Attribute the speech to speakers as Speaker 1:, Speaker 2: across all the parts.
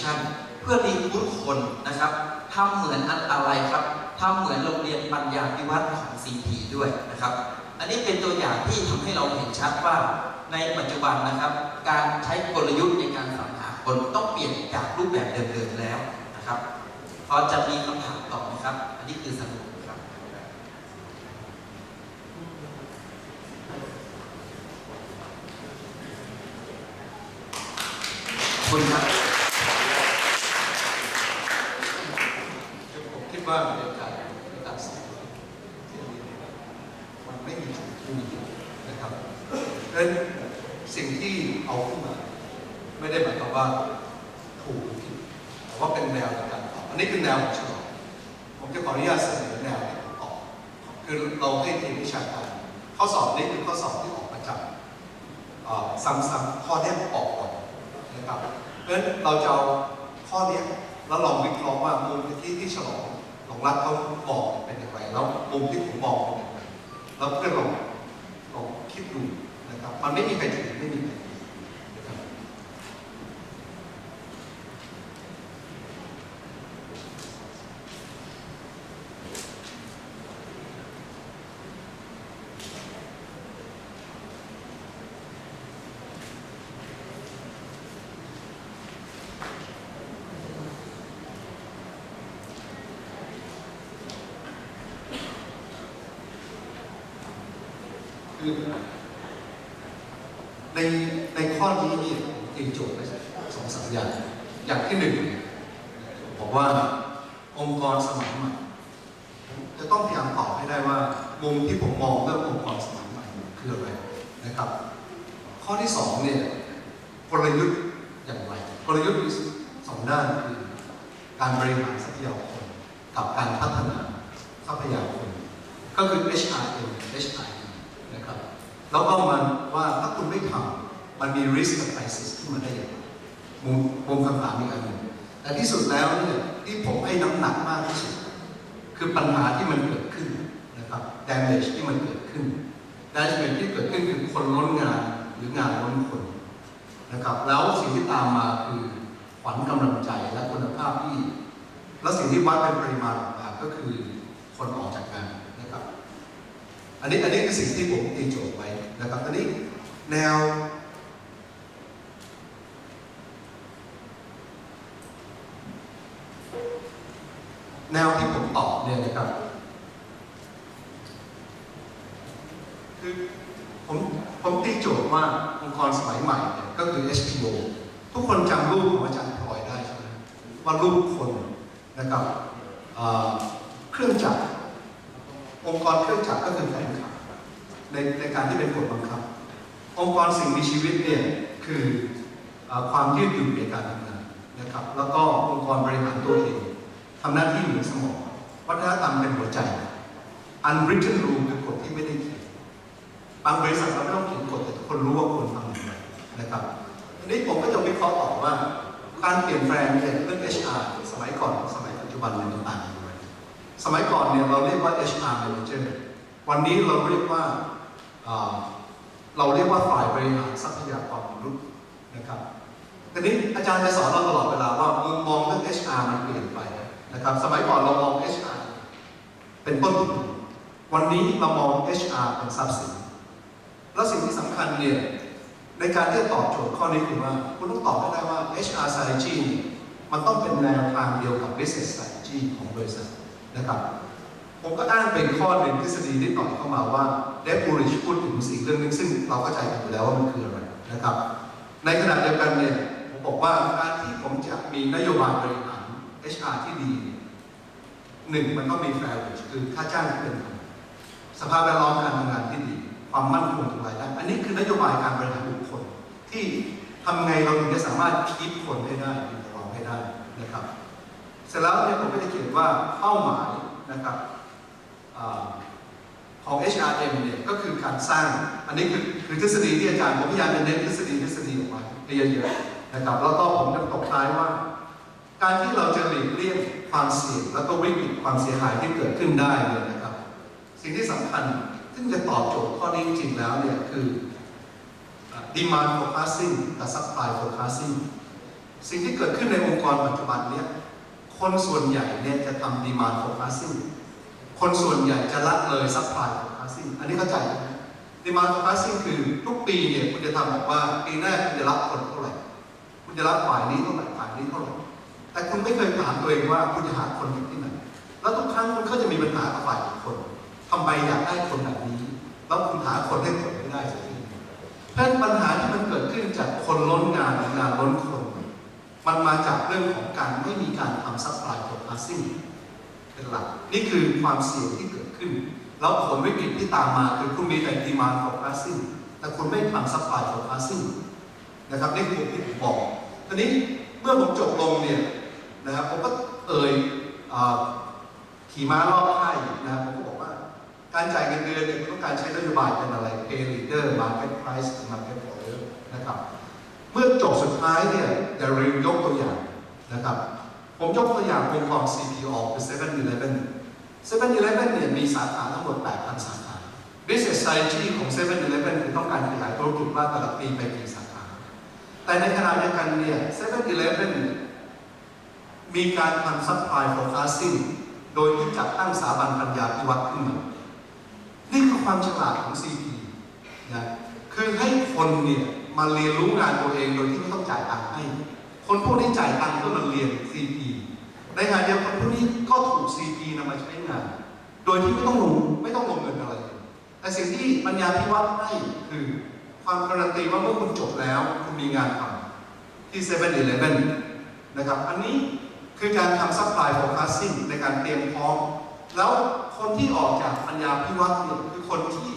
Speaker 1: ชั่นเพื่อรีคูดคนนะครับทำเหมือนอันอะไรครับทำเหมือนโรงเรียนปัญญาพิวัตรของ CP ด้วยนะครับ อันนี้เป็นตัวอย่างที่ทำให้เราเห็นชัดว่าในปัจจุบันนะครับ การใช้กลยุทธ์ในการสรรหาคนต้องเปลี่ยนจากรูปแบบเดิมๆแล้วนะครับพอจะมีคำถามตอบไหมครับ อันนี้คือสรุปครับคุณครับ
Speaker 2: ผมคิดว่าในการระดับสองที่มีมันไม่มีจุดที่มีนะครับเพราะฉะนั้นสิ่งที่เอาขึ้นมา ไม่ได้หมายความว่าถูกหรือผิดแต่ว่าเป็นแนวในการตอบอันนี้คือแนวของฉลองผมจะขออนุญาตเสนอแนวในการตอบคือเราให้ทีมวิชาการ ข้อสอบนี้คือข้อสอบที่ออกมาจากเอ่อซ้ำๆข้อเนี้ยออกก่อนนะครับเพราะฉะนั้นเราจะเอาข้อเนี้ยแล้วลองวิเคราะห์ว่ามุมที่ที่ฉลอง รัฐเขาบอกเป็นอย่างไรแล้วมุมที่ผมบอกเป็นอย่างไรแล้วเพื่อนลองลองคิดดูนะครับ มันไม่มีใครถูกไม่มีใคร คือในในข้อนี้นี่ยผมตีโจทย์ไว้สองสามอย่าง อย่างที่หนึ่งบอกว่าองค์กรสมัยใหม่จะต้องพยายามตอบให้ได้ว่า มุมที่ผมมองเรื่ององค์กรสมัยใหม่คืออะไรนะครับ ข้อที่สองเนี่ยกลยุทธ์อย่างไรกลยุทธ์มีสองด้านคือการบริหารทรัพยากรกับการพัฒนาทรัพยากรก็คือ HRM HRM นะครับแล้วก็มันว่าถ้าคุณไม่ทำมันมี risk กับ crisis ขึ้นมาได้อย่างไรมุมมุมคำถามอีกอันหนึ่งแต่ที่สุดแล้วเนี่ยที่ผมให้น้ำหนักมากที่สุด คือปัญหาที่มันเกิดขึ้นนะครับ damage ที่มันเกิดขึ้น damage ที่เกิดขึ้นคือคนล้นงานหรืองานล้นคนนะครับ แล้วสิ่งที่ตามมาคือขวัญกำลังใจและคุณภาพที่ แล้วสิ่งที่วัดเป็นปริมาณออกมาก็คือคนออกจาก อันนี้อันนี้คือสิ่งที่ผมตีโจทย์ไว้นะครับอันนี้แนว แนวที่ผมตอบเนี่ยนะครับคือผมผมตีโจทย์ว่าองค์กรสมัยใหม่เนี่ยก็คือ SPO ทุกคนจำรูปของอาจารย์พลอยได้ใช่ไหมว่ารูปคนนะครับเครื่องจักร องค์กรเครื่องจักรก็คือแฟนคลับในในการที่เป็นกฎบังคับ องค์กรสิ่งมีชีวิตเนี่ยคืออความยืดหยุ่นในการทำงานนะครับ แล้วก็องค์กรบริหารตัวเองทำหน้าที่เหมือนสมองวัฒนธรรมเป็นหัวใจ unwritten rule คือกฎที่ไม่ได้เขียนบางบริษัทเราไม่ต้องเขียนกฎแต่ทุกคนรู้ว่าควรทำอย่างไรนะครับทีนี้ผมก็จะวิเคราะห์ต่อว่า การเปลี่ยนแปลงเนี่ยเรื่อง HR สมัยก่อนสมัยปัจจุบันมันต่าง สมัยก่อนเนี่ยเราเรียกว่า HR manager วันนี้เราเรียกว่าเราเรียกว่าฝ่ายบริหารทรัพยากรมนุษย์นะครับทีนี้อาจารย์จะสอนเราตลอดเวลาว่ามุมมองเรื่อง HR มันเปลี่ยนไปนะครับสมัยก่อนเรามอง HR เป็นต้นทุนวันนี้เรามอง HR เป็นทรัพย์สิน แล้วสิ่งที่สำคัญเนี่ยในการที่จะตอบโจทย์ข้อนี้คือว่าคุณต้องตอบให้ได้ว่า HR strategy มันต้องเป็นแนวทางเดียวกับ business strategy ของบริษัท นะครับ ผมก็อ้างเป็นข้อหนึ่งทฤษฎีที่ต่อยเข้ามาว่าเดฟบูริชพูดถึงสิ่งเรื่องนึงซึ่งเราเข้าใจกันอยู่แล้วว่ามันคืออะไรนะครับ ในขณะเดียวกันเนี่ยผมบอกว่าการที่ผมจะมีนโยบายบริหาร HR ที่ดีเนี่ยหนึ่งมันต้องมี fair wage คือค่าจ้างที่เป็นธรรมสภาพแวดล้อมการทำงานที่ดี ความมั่นคงทางรายได้อันนี้คือนโยบายการบริหารบุคคลที่ทำไงเราถึงจะสามารถคีปคนให้ได้อยู่กับเราให้ได้นะครับ สร็จแล้วเนี่ยผมก็จะเขียนว่าเป้าหมายนะครับอของ HRM เนี่ยก็คือการสร้าง อันนี้คือคือทฤษฎีที่อาจารย์ผมพยายามจะเน้นทฤษฎีทฤษฎีออกมาให้เยอะๆนะครับแล้วก็ผมจะตกท้ายว่า การที่เราจะหลีกเลี่ยงความเสี่ยงแล้วก็วิกฤตความเสียหายที่เกิดขึ้นได้เนี่ยนะครับ สิ่งที่สำคัญซึ่งจะตอบโจทย์ข้อนี้จริงแล้วเนี่ยคือ demand forecasting กับ supply forecasting สิ่งที่เกิดขึ้นในองค์กรปัจจุบันเนี้ย คนส่วนใหญ่เนี่ยจะทำ demand forecasting คนส่วนใหญ่จะละเลย supply forecasting อันนี้เข้าใจไหม demand forecasting คือทุกปีเนี่ยคุณจะทำบอกว่าปีหน้าคุณจะรับคนเท่าไหร่ คุณจะรับฝ่ายนี้เท่าไหร่ฝ่ายนี้เท่าไหร่ แต่คุณไม่เคยถามตัวเองว่าคุณจะหาคนจากที่ไหน แล้วทุกครั้งคุณก็จะมีปัญหากับฝ่ายคนทำไมอยากได้คนแบบนี้ แล้วคุณหาคนให้ผลไม่ได้สักทีเพราะปัญหาที่มันเกิดขึ้นจากคนล้นงานงานล้นคน มันมาจากเรื่องของการไม่มีการทำซัพพลายโ o ร c า s ซิ่งเป็นหลัก นี่คือความเสี่ยงที่เกิดขึ้น แล้วผลวิกฤตที่ตามมาคือคุณมีแต่ดีมานโ o ร c า s ซิ่งแต่คุณไม่ทำซัพพลายโ o ร c า s ซิ่งนะครับนี่คือที่ผมบอกทีนี้เมื่อผมจบลงเนี่ยนะครับผมก็เอ่ยขี่ม้ารอบค่ายนะครับผมก็บอกว่า การจ่ายเงินเดือนเนี่ยต้องการใช้นโยบายเป็นอะไร pay leader market price หรือ market order นะครับ เมื่อจบสุดท้ายเนี่ยอย่าลืมยกตัวอย่างนะครับ ผมยกตัวอย่างองค์กร CPO คือ 7-Eleven 7-Eleven เนี่ยมีสาขาทั้งหมด 8,000 สาขา Business strategy ของ 7-Eleven คือต้องการขยายธุรกิจว่าแต่ละปีไปกี่สาขา แต่ในขณะเดียวกันเนี่ย 7-Eleven เนี่ยมีการทำ supply forecasting โดยที่จัดตั้งสถาบันปัญญาพิวัตรขึ้นมา นี่คือความฉลาดของ CP นะ ให้คนเนี่ยมาเรียนรู้งานตัวเองโดยที่ไม่ต้องจ่ายตังค์ให้ คนพวกนี้จ่ายตังค์เพื่อมาเรียน CP ในขณะเดียวกันคนพวกนี้ก็ถูก CP นำมาใช้งาน โดยที่ไม่ต้องลงไม่ต้องลงเงินอะไรเลยแต่สิ่งที่ปัญญาพิวัตรให้คือความการันตีว่าเมื่อคุณจบแล้ว คุณมีงานทำที่7 e เ e ่ e อีเลฟเว่นนะครับ อันนี้คือการทำ supply forecasting ในการเตรียมพร้อม แล้วคนที่ออกจากปัญญาพิวัตรเนี่ยคือคนที่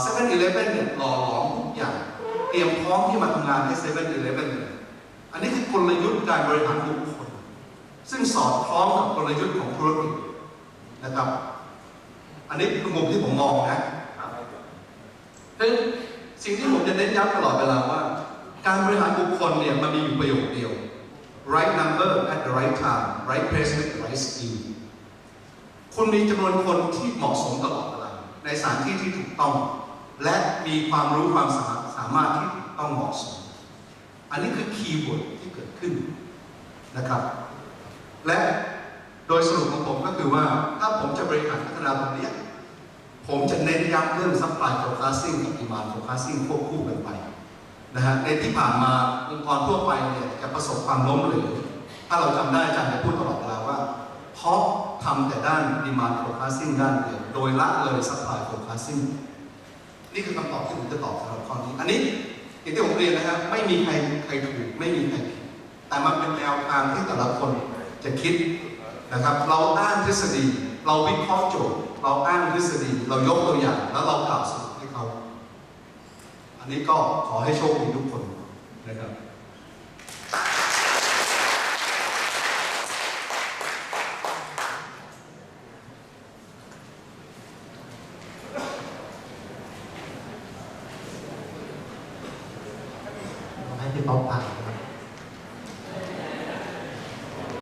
Speaker 2: เซเว่นอีเลฟเว่นเนี่ยหล่อหลอมทุกอย่างเตรียมพร้อมที่มาทำงานให้เซเว่นอีเลฟเว่นเลยอันนี้คือกลยุทธ์การบริหารบุคคล ซึ่งสอดคล้องกับกลยุทธ์ของธุรกิจนะครับ อันนี้คือมุมที่ผมมองนะดังนั้นสิ่งที่ผมจะเน้นย้ำตลอดเวลาว่า การบริหารบุคคลเนี่ยมันมีอยู่ประโยคเดียว right number at the right time right place with the right skill คุณมีจำนวนคนที่เหมาะสมตลอด ในสถานที่ที่ถูกต้อง และมีความรู้ความสามารถสามารถที่ต้องเหมาะสม อันนี้คือคีย์เวิร์ดที่เกิดขึ้นนะครับ และโดยสรุปของผมก็คือว่าถ้าผมจะบริหารพัฒนาตรงนี้ผมจะเน้นย้ำเรื่อง supply forecasting กับ demand forecasting ควบคู่กันไปนะฮะในที่ผ่านมาองค์กรทั่วไปเนี่ยจะประสบความล้มเหลวถ้าเราจำได้อาจารย์จะพูดตลอดเวลาว่า เพราะทำแต่ด้าน demand forecasting ด้านเดียวโดยละเลย supply forecasting นี่คือคำตอบที่ผมจะตอบสำหรับข้อนี้ อันนี้อย่างที่ผมเรียนนะครับ ไม่มีใครใครถูกไม่มีใครผิดแต่มันเป็นแนวทางที่แต่ละคนจะคิดนะครับ เราอ้างทฤษฎี เราวิเคราะห์โจทย์ เราอ้างทฤษฎี เรายกตัวอย่าง แล้วเรากล่าวสรุปให้เขา อันนี้ก็ขอให้โชคดีทุกคนนะครับ